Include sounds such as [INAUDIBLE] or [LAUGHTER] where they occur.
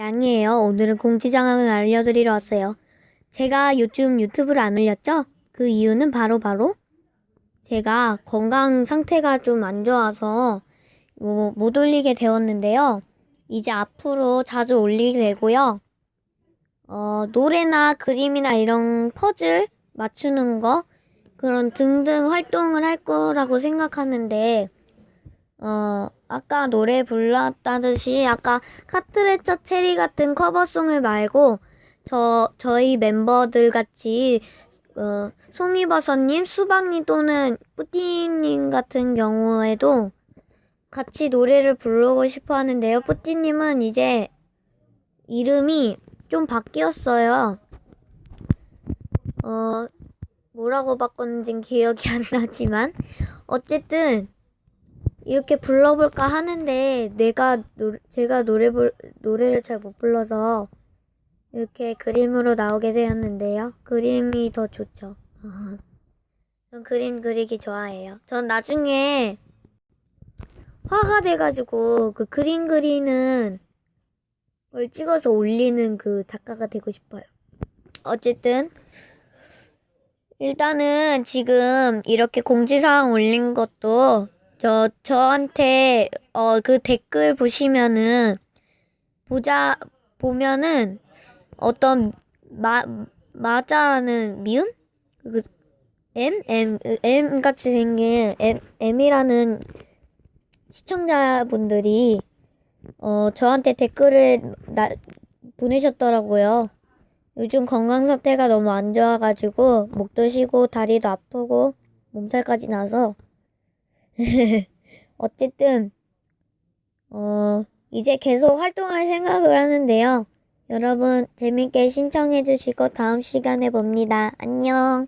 양이에요. 오늘은 공지장학을 알려드리러 왔어요. 제가 요즘 유튜브를 안 올렸죠? 그 이유는 바로 바로 제가 건강 상태가 좀 안 좋아서 뭐 못 올리게 되었는데요. 이제 앞으로 자주 올리게 되고요. 어, 노래나 그림이나 이런 퍼즐 맞추는 거 그런 등등 활동을 할 거라고 생각하는데 어, 아까 노래 불렀다듯이 아까 카트레처 체리 같은 커버송을 말고 저 저희 멤버들 같이 어, 송이버섯님, 수박님 또는 뿌띠님 같은 경우에도 같이 노래를 부르고 싶어 하는데요. 뿌띠님은 이제 이름이 좀 바뀌었어요. 어, 뭐라고 바꿨는지 기억이 안 나지만 어쨌든 이렇게 불러볼까 하는데 내가 노, 제가 노래 불, 노래를 잘 못 불러서 이렇게 그림으로 나오게 되었는데요. 그림이 더 좋죠. [LAUGHS] 전 그림 그리기 좋아해요. 전 나중에 화가 돼가지고 그 그림 그리는 걸 찍어서 올리는 그 작가가 되고 싶어요. 어쨌든 일단은 지금 이렇게 공지사항 올린 것도 저 저한테 어 그 댓글 보시면은 보자 보면은 어떤 마 마자라는 미음 그 M M M 같이 생긴 M M이라는 시청자분들이 어 저한테 댓글을 나, 보내셨더라고요. 요즘 건강 상태가 너무 안 좋아가지고 목도 쉬고 다리도 아프고 몸살까지 나서 [LAUGHS] 어쨌든 어 이제 계속 활동할 생각을 하는데요. 여러분 재밌게 신청해 주시고 다음 시간에 봅니다. 안녕.